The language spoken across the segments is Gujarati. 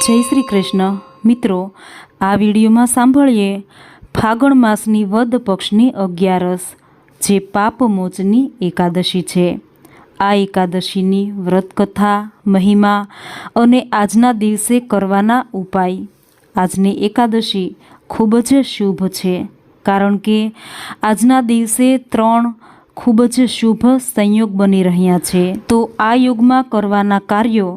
જય શ્રી કૃષ્ણ. મિત્રો, આ વિડીયોમાં સાંભળીએ ફાગણ માસની વદ પક્ષની અગિયારસ, જે પાપમોચની એકાદશી છે. આ એકાદશીની વ્રતકથા, મહિમા અને આજના દિવસે કરવાના ઉપાય. આજની એકાદશી ખૂબ જ શુભ છે, કારણ કે આજના દિવસે ત્રણ ખૂબ જ શુભ સંયોગ બની રહ્યા છે. તો આ યુગમાં કરવાના કાર્યો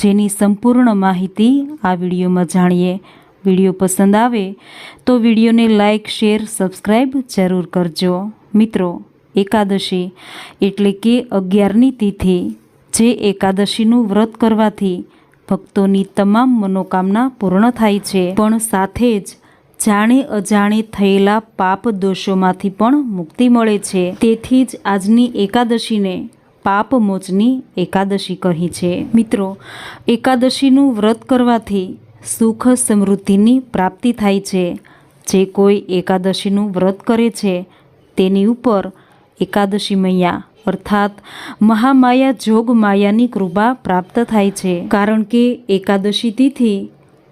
જેની સંપૂર્ણ માહિતી આ વિડીયોમાં જાણીએ. વીડિયો પસંદ આવે તો વિડીયોને લાઇક શેર સબસ્ક્રાઈબ જરૂર કરજો. મિત્રો, એકાદશી એટલે કે અગિયારની તિથિ. જે એકાદશીનું વ્રત કરવાથી ભક્તોની તમામ મનોકામના પૂર્ણ થાય છે. પણ સાથે જ જાણે અજાણે થયેલા પાપ દોષોમાંથી પણ મુક્તિ મળે છે. તેથી જ આજની એકાદશીને પાપમોચની એકાદશી કહી છે. મિત્રો, એકાદશીનું વ્રત કરવાથી સુખ સમૃદ્ધિની પ્રાપ્તિ થાય છે. જે કોઈ એકાદશીનું વ્રત કરે છે, તેની ઉપર એકાદશી મૈયા, અર્થાત મહામાયા જોગ માયાની કૃપા પ્રાપ્ત થાય છે. કારણ કે એકાદશી તિથિ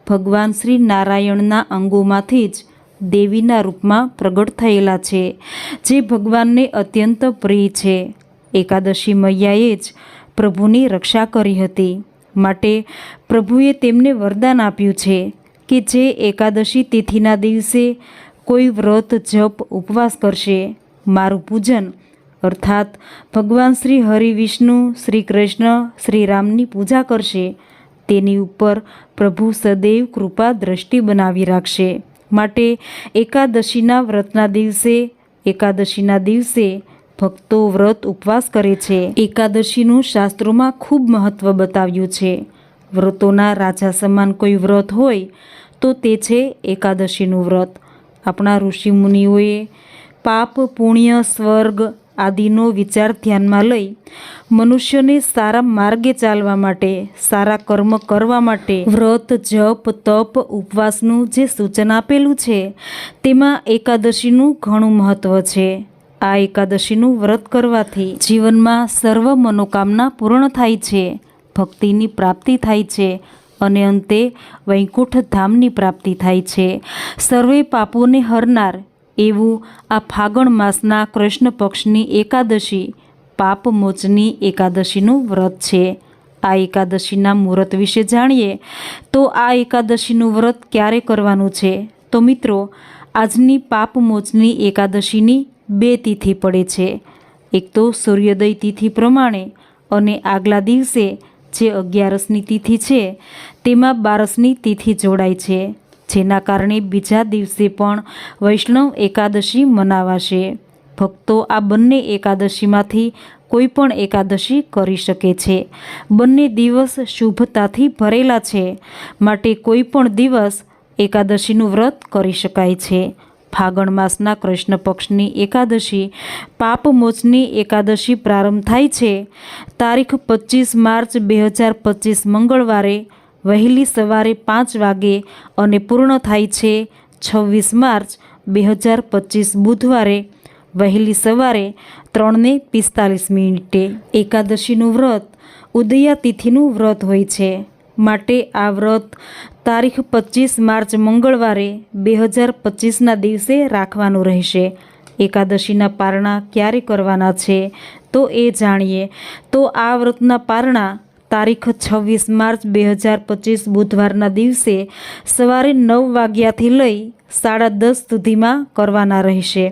ભગવાન શ્રી નારાયણના અંગોમાંથી જ દેવીના રૂપમાં પ્રગટ થયેલા છે, જે ભગવાનને અત્યંત પ્રિય છે. એકાદશી મૈયાએ જ પ્રભુની રક્ષા કરી હતી. માટે પ્રભુએ તેમને વરદાન આપ્યું છે કે જે એકાદશી તિથિના દિવસે કોઈ વ્રત, જપ, ઉપવાસ કરશે. મારું પૂજન, અર્થાત ભગવાન શ્રી હરિ વિષ્ણુ, શ્રી કૃષ્ણ, શ્રી રામની પૂજા કરશે. તેની ઉપર પ્રભુ સદૈવ કૃપા દ્રષ્ટિ બનાવી રાખશે. માટે એકાદશીના વ્રતના દિવસે, એકાદશીના દિવસે ભક્તો વ્રત ઉપવાસ કરે છે. એકાદશીનું શાસ્ત્રોમાં ખૂબ મહત્ત્વ બતાવ્યું છે. વ્રતોના રાજા સમાન કોઈ વ્રત હોય, તો તે છે એકાદશીનું વ્રત. આપણા ઋષિમુનિઓએ પાપ, પુણ્ય, સ્વર્ગ આદિનો વિચાર ધ્યાનમાં લઈ મનુષ્યને સારા માર્ગે ચાલવા માટે, સારા કર્મ કરવા માટે વ્રત, જપ, તપ, ઉપવાસનું જે સૂચન આપેલું છે, તેમાં એકાદશીનું ઘણું મહત્ત્વ છે. આ એકાદશીનું વ્રત કરવાથી જીવનમાં સર્વ મનોકામના પૂર્ણ થાય છે, ભક્તિની પ્રાપ્તિ થાય છે અને અંતે વૈકુંઠ ધામની પ્રાપ્તિ થાય છે. સર્વે પાપોને હરનાર એવું આ ફાગણ માસના કૃષ્ણ પક્ષની એકાદશી પાપમોચની એકાદશીનું વ્રત છે. આ એકાદશીના મુહૂર્ત વિશે જાણીએ તો આ એકાદશીનું વ્રત ક્યારે કરવાનું છે? તો મિત્રો, આજની પાપમોચની એકાદશીની બે તિથિ પડે છે. એક તો સૂર્યોદય તિથિ પ્રમાણે અને આગલા દિવસે જે અગિયારસની તિથિ છે, તેમાં બારસની તિથિ જોડાય છે, જેના કારણે બીજા દિવસે પણ વૈષ્ણવ એકાદશી મનાવાશે. ભક્તો આ બંને એકાદશીમાંથી કોઈ પણ એકાદશી કરી શકે છે. બંને દિવસ શુભતાથી ભરેલા છે. માટે કોઈ પણ દિવસ એકાદશીનું વ્રત કરી શકાય છે. ફાગણ માસના કૃષ્ણ પક્ષની એકાદશી પાપમોચની એકાદશી પ્રારંભ થાય છે. તારીખ પચીસ માર્ચ બે હજાર પચીસ મંગળવારે વહેલી સવારે પાંચ વાગે અને પૂર્ણ થાય છે. છવ્વીસ માર્ચ બે હજાર પચીસ બુધવારે વહેલી સવારે ત્રણને પિસ્તાલીસ મિનિટે એકાદશીનું વ્રત ઉદયા તિથિનું વ્રત હોય છે. માટે આ વ્રત તારીખ પચીસ માર્ચ મંગળવારે બે હજાર પચીસના દિવસે રાખવાનું રહેશે. એકાદશીના પારણા ક્યારે કરવાના છે તો એ જાણીએ. તો આ વ્રતના પારણા તારીખ છવ્વીસ માર્ચ બે હજાર પચીસ બુધવારના દિવસે સવારે નવ વાગ્યાથી લઈ સાડા દસ સુધીમાં કરવાના રહેશે.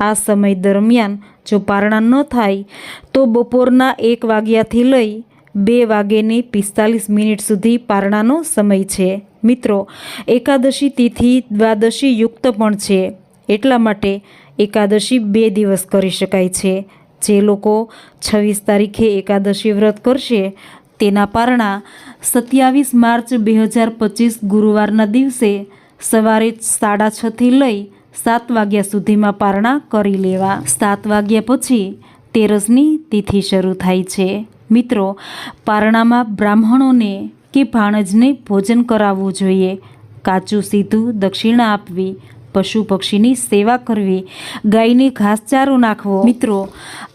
આ સમય દરમિયાન જો પારણા ન થાય તો બપોરના એક વાગ્યાથી લઈ બે વાગ્યેની પિસ્તાલીસ મિનિટ સુધી પારણાનો સમય છે. મિત્રો, એકાદશી તિથિ દ્વાદશી યુક્ત પણ છે. એટલા માટે એકાદશી બે દિવસ કરી શકાય છે. જે લોકો છવ્વીસ તારીખે એકાદશી વ્રત કરશે, તેના પારણા સત્યાવીસ માર્ચ બે હજાર પચીસ ગુરુવારના દિવસે સવારે સાડા છથી લઈ સાત વાગ્યા સુધીમાં પારણા કરી લેવા. સાત વાગ્યા પછી તેરસની તિથિ શરૂ થાય છે. મિત્રો, પારણામાં બ્રાહ્મણોને કે ભાણજને ભોજન કરાવવું જોઈએ. કાચું સીધું દક્ષિણા આપવી, પશુ પક્ષીની સેવા કરવી, ગાયને ઘાસચારો નાખવો. મિત્રો,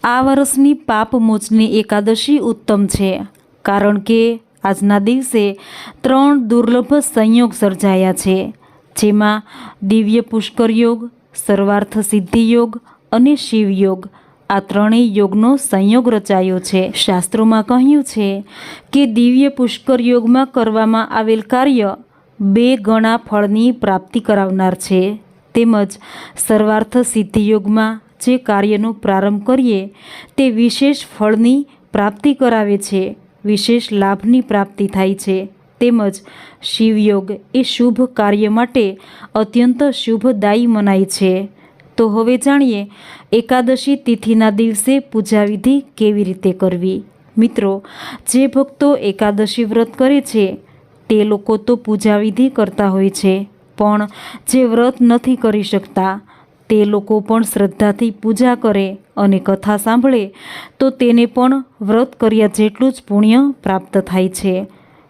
આ વર્ષની પાપ મોચની એકાદશી ઉત્તમ છે, કારણ કે આજના દિવસે ત્રણ દુર્લભ સંયોગ સર્જાયા છે, જેમાં દિવ્ય પુષ્કર યોગ, સર્વાર્થ સિદ્ધિ યોગ અને શિવયોગ આ ત્રણેય યોગનો સંયોગ રચાયો છે. શાસ્ત્રોમાં કહ્યું છે કે દિવ્ય પુષ્કર યોગમાં કરવામાં આવેલ કાર્ય બે ગણા ફળની પ્રાપ્તિ કરાવનાર છે. તેમજ સર્વાર્થ સિદ્ધિ યોગમાં જે કાર્યનો પ્રારંભ કરીએ, તે વિશેષ ફળની પ્રાપ્તિ કરાવે છે, વિશેષ લાભની પ્રાપ્તિ થાય છે. તેમજ શિવયોગ એ શુભ કાર્ય માટે અત્યંત શુભદાયી મનાય છે. તો હવે જાણીએ, એકાદશી તિથિના દિવસે પૂજાવિધિ કેવી રીતે કરવી? મિત્રો, જે ભક્તો એકાદશી વ્રત કરે છે, તે લોકો તો પૂજાવિધિ કરતા હોય છે, પણ જે વ્રત નથી કરી શકતા, તે લોકો પણ શ્રદ્ધાથી પૂજા કરે અને કથા સાંભળે, તો તેને પણ વ્રત કર્યા જેટલું જ પુણ્ય પ્રાપ્ત થાય છે.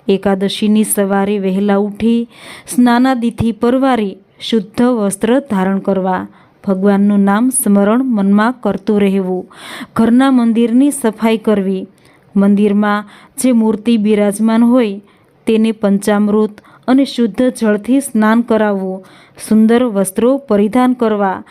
એકાદશીની સવારે વહેલા ઉઠી સ્નાનાદિથી પરવારી શુદ્ધ વસ્ત્ર ધારણ કરવા ભગવાનનું નામ સ્મરણ મનમાં કરતું રહેવું. ઘરના મંદિરની સફાઈ કરવી. મંદિરમાં જે મૂર્તિ બિરાજમાન હોય, તેને પંચામૃત અને શુદ્ધ જળથી સ્નાન કરાવવું. સુંદર વસ્ત્રો પરિધાન કરવા.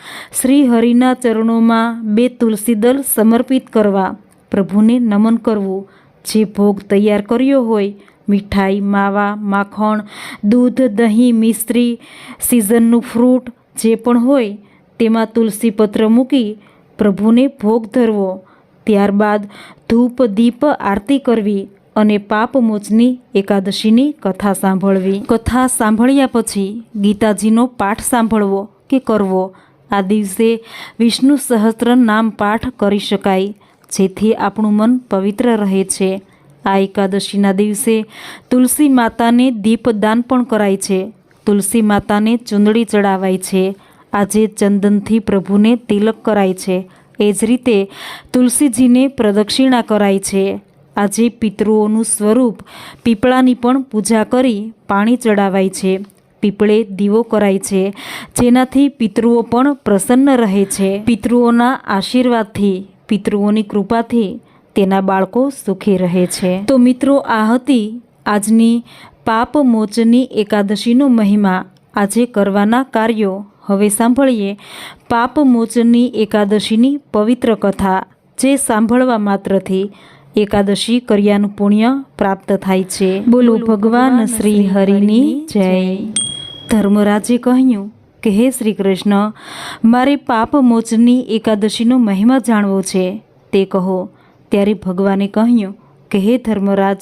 શ્રી હરિના ચરણોમાં બે તુલસીદલ સમર્પિત કરવા. પ્રભુને નમન કરવું. જે ભોગ તૈયાર કર્યો હોય, મીઠાઈ, માવા, માખણ, દૂધ, દહીં, મિશ્રી, સિઝનનું ફ્રૂટ, જે પણ હોય તેમાં તુલસી પત્ર મૂકી પ્રભુને ભોગ ધરવો. ત્યારબાદ ધૂપ, દીપ આરતી કરવી અને પાપમોચની એકાદશીની કથા સાંભળવી. કથા સાંભળ્યા પછી ગીતાજીનો પાઠ સાંભળવો કે કરવો? આ દિવસે વિષ્ણુ સહસ્ત્ર નામ પાઠ કરી શકાય, જેથી આપણું મન પવિત્ર રહે છે. આ એકાદશીના દિવસે તુલસી માતાને દીપદાન પણ કરાય છે. તુલસી માતાને ચૂંદડી ચડાવાય છે. આજે ચંદનથી પ્રભુને તિલક કરાય છે. એ જ રીતે તુલસીજીને પ્રદક્ષિણા કરાય છે. આજે પિતૃઓનું સ્વરૂપ પીપળાની પણ પૂજા કરી પાણી ચડાવાય છે. પીપળે દીવો કરાય છે, જેનાથી પિતૃઓ પણ પ્રસન્ન રહે છે. પિતૃઓના આશીર્વાદથી, પિતૃઓની કૃપાથી તેના બાળકો સુખી રહે છે. તો મિત્રો, આ હતી આજની પાપ મોચની એકાદશીનો મહિમા. આજે કરવાના કાર્યો હવે સાંભળીએ પાપ મોચની એકાદશીની પવિત્ર કથા, જે સાંભળવા માત્રથી એકાદશી કર્યાનું પુણ્ય પ્રાપ્ત થાય છે. બોલો ભગવાન શ્રી હરિની જય. ધર્મરાજે કહ્યું કે, હે શ્રી કૃષ્ણ મારે પાપ મોચની એકાદશીનો મહિમા જાણવો છે. તે કહો. ત્યારે ભગવાને કહ્યું કે, હે ધર્મરાજ,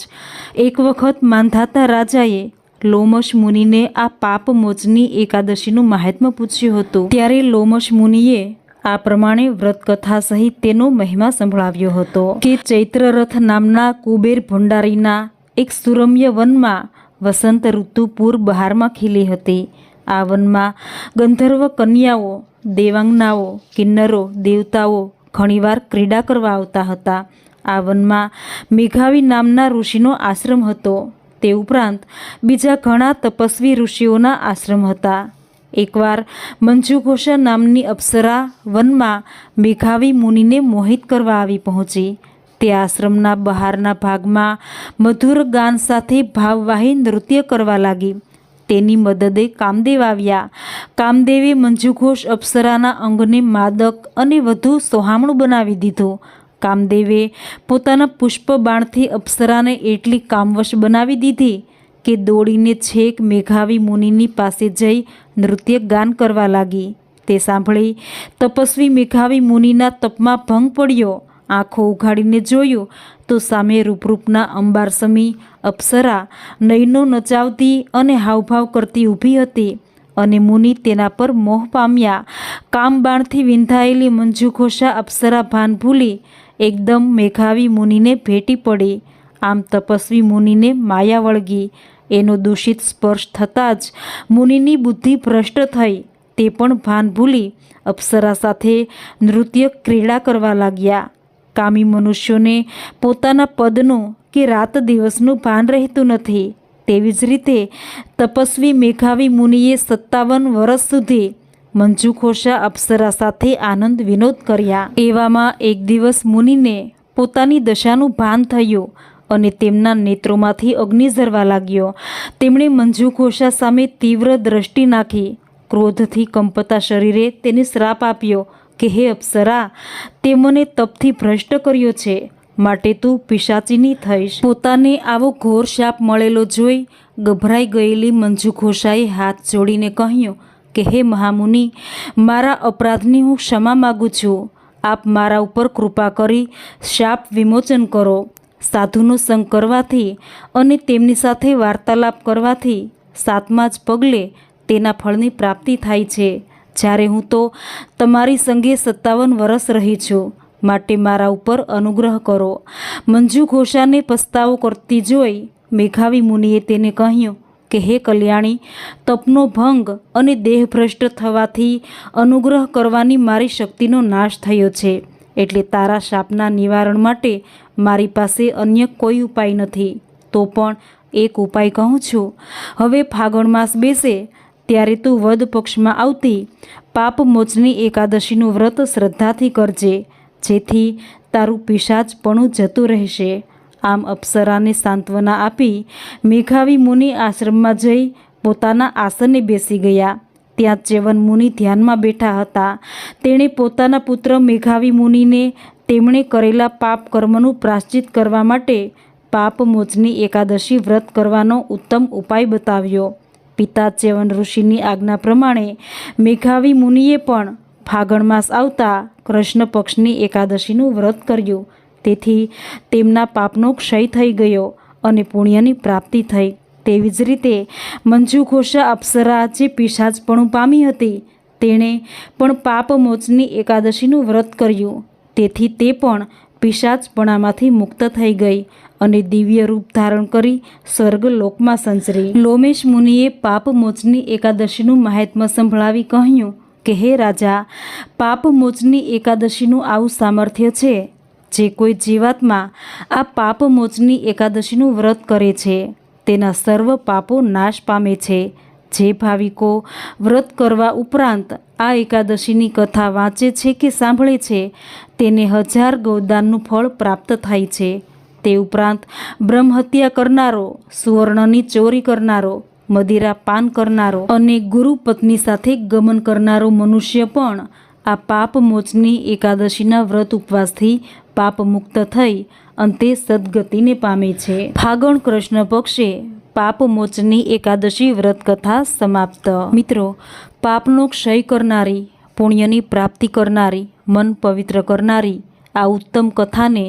એક વખત માંધાતા રાજાએ લોમશ મુનિને આ પાપ મોજની એકાદશીનું મહાત્મ્ય પૂછ્યું હતું. ત્યારે લોમશ મુનિએ આ પ્રમાણે વ્રતકથા સહિત તેનો મહિમા સંભળાવ્યો હતો કે ચૈત્રરથ નામના કુબેર ભંડારીના એક સુરમ્ય વનમાં વસંત ઋતુ પૂર બહારમાં ખીલી હતી. આ વનમાં ગંધર્વ કન્યાઓ, દેવાંગનાઓ, કિન્નરો, દેવતાઓ ઘણીવાર ક્રીડા કરવા આવતા હતા. આ વનમાં મેઘાવી નામના ઋષિનો આશ્રમ હતો. તે ઉપરાંત બીજા ઘણા તપસ્વી ઋષિઓના આશ્રમ હતા. એકવાર મંજુઘોષા નામની અપ્સરા વનમાં મેઘાવી મુનિને મોહિત કરવા આવી પહોંચી. તે આશ્રમના બહારના ભાગમાં મધુર ગાન સાથે ભાવવાહી નૃત્ય કરવા લાગી. તેની મદદે કામદેવ આવ્યા. કામદેવે મંજુઘોષ અપ્સરાના અંગને માદક અને વધુ સોહામણું બનાવી દીધું. કામદેવે પોતાના પુષ્પબાણથી અપ્સરાને એટલી કામવશ બનાવી દીધી કે દોડીને છેક મેઘાવી મુનિની પાસે જઈ નૃત્ય ગાન કરવા લાગી. તે સાંભળી તપસ્વી મેઘાવી મુનિના તપમાં ભંગ પડ્યો. આંખો ઉઘાડીને જોયું તો સામે રૂપરૂપના અંબારસમી અપ્સરા નયનો નચાવતી અને હાવભાવ કરતી ઊભી હતી અને મુનિ તેના પર મોહ પામ્યા. કામબાણથી વિંધાયેલી મંજુઘોષા અપ્સરા ભાન ભૂલી એકદમ મેઘાવી મુનિને ભેટી પડી. આમ તપસ્વી મુનિને માયા વળગી. એનો દૂષિત સ્પર્શ થતાં જ મુનિની બુદ્ધિ ભ્રષ્ટ થઈ. તે પણ ભાન ભૂલી અપ્સરા સાથે નૃત્ય ક્રીડા કરવા લાગ્યા. કામી મનુષ્યોને પોતાના પદનું કે રાત દિવસનું ભાન રહેતું નથી. તેવી જ રીતે તપસ્વી મેઘાવી મુનિએ સત્તાવન વર્ષ સુધી મંજુખોષા અપ્સરા સાથે આનંદ વિનોદ કર્યા. એવામાં એક દિવસ મુનિને પોતાની દશાનું ભાન થયું અને તેમના નેત્રોમાંથી અગ્નિ ઝરવા લાગ્યો. તેમણે મંજુ ખોશા સામે તીવ્ર દ્રષ્ટિ નાખી. ક્રોધથી કંપતા શરીરે તેને શ્રાપ આપ્યો કે, હે અપ્સરા, તે મને તપથી ભ્રષ્ટ કર્યો છે. માટે તું પિશાચીની થઈશ. પોતાને આવો ઘોર શાપ મળેલો જોઈ ગભરાઈ ગયેલી મંજુ ઘોષાએ હાથ જોડીને કહ્યું કે, હે મહામુનિ, મારા અપરાધની હું ક્ષમા માગું છું. આપ મારા ઉપર કૃપા કરી શાપ વિમોચન કરો. સાધુનો સંગ કરવાથી અને તેમની સાથે વાર્તાલાપ કરવાથી સાતમા જ પગલે તેના ફળની પ્રાપ્તિ થાય છે. જ્યારે હું તો તમારી સંગે સત્તાવન વર્ષ રહી છું. માટે મારા ઉપર અનુગ્રહ કરો. મંજુ ઘોષાને પસ્તાવો કરતી જોઈ મેઘાવી મુનિએ તેને કહ્યું કે હે કલ્યાણી, તપનો ભંગ અને દેહભ્રષ્ટ થવાથી અનુગ્રહ કરવાની મારી શક્તિનો નાશ થયો છે. એટલે તારા શાપના નિવારણ માટે મારી પાસે અન્ય કોઈ ઉપાય નથી. તો પણ એક ઉપાય કહું છું. હવે ફાગણ માસ બેસે, ત્યારે તું વદ પક્ષમાં આવતી પાપ મોચની એકાદશીનું વ્રત શ્રદ્ધાથી કરજે, જેથી તારું પિશાચપણું જતું રહેશે. આમ અપ્સરાને સાંત્વના આપી મેઘાવી મુનિ આશ્રમમાં જઈ પોતાના આસને બેસી ગયા. ત્યાં ચ્યવન મુનિ ધ્યાનમાં બેઠા હતા. તેણે પોતાના પુત્ર મેઘાવી મુનિને તેમણે કરેલા પાપ કર્મનું પ્રાશ્ચિત કરવા માટે પાપ મોચની એકાદશી વ્રત કરવાનો ઉત્તમ ઉપાય બતાવ્યો. પિતા ચેવન ઋષિની આજ્ઞા પ્રમાણે મેઘાવી મુનિએ પણ ફાગણ માસ આવતા કૃષ્ણ પક્ષની એકાદશીનું વ્રત કર્યું. તેથી તેમના પાપનો ક્ષય થઈ ગયો અને પુણ્યની પ્રાપ્તિ થઈ. તેવી જ રીતે મંજુ ઘોષા અપ્સરા જે પિશાચપણું પામી હતી, તેણે પણ પાપ મોચની એકાદશીનું વ્રત કર્યું. તેથી તે પણ પિશાચપણામાંથી મુક્ત થઈ ગઈ અને દિવ્ય રૂપ ધારણ કરી સ્વર્ગ લોકમાં સંચરી. લોમેશ મુનિએ પાપ મોચની એકાદશીનું મહાત્મ્ય સંભળાવી કહ્યું કે, હે રાજા, પાપ મોચની એકાદશીનું આવું સામર્થ્ય છે જે કોઈ જીવાત્મા આ પાપ મોચની એકાદશીનું વ્રત કરે છે, તેના સર્વ પાપો નાશ પામે છે. જે ભાવિકો વ્રત કરવા ઉપરાંત આ એકાદશીની કથા વાંચે છે કે સાંભળે છે, તેને હજાર ગૌદાનનું ફળ પ્રાપ્ત થાય છે. તે ઉપરાંત બ્રહ્મહત્યા કરનારો, સુવર્ણની ચોરી કરનારો, મદિરા પાન કરનારો અને ગુરુ પત્ની સાથે ગમન કરનારો મનુષ્ય પણ આ પાપ મોચની એકાદશીના વ્રત ઉપવાસથી પાપ મુક્ત થઈ અંતે સદગતિને પામે છે. ફાગણ કૃષ્ણ પક્ષે પાપ મોચની એકાદશી વ્રત કથા સમાપ્ત. મિત્રો, પાપનો ક્ષય કરનારી, પુણ્યની પ્રાપ્તિ કરનારી, મન પવિત્ર કરનારી આ ઉત્તમ કથાને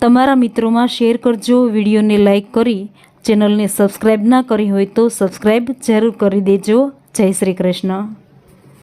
તમારા મિત્રોમાં શેર કરજો. વિડીયોને લાઈક કરી, ચેનલને સબસ્ક્રાઈબ ના કરી હોય તો સબસ્ક્રાઈબ જરૂર કરી દેજો. જય શ્રી કૃષ્ણ.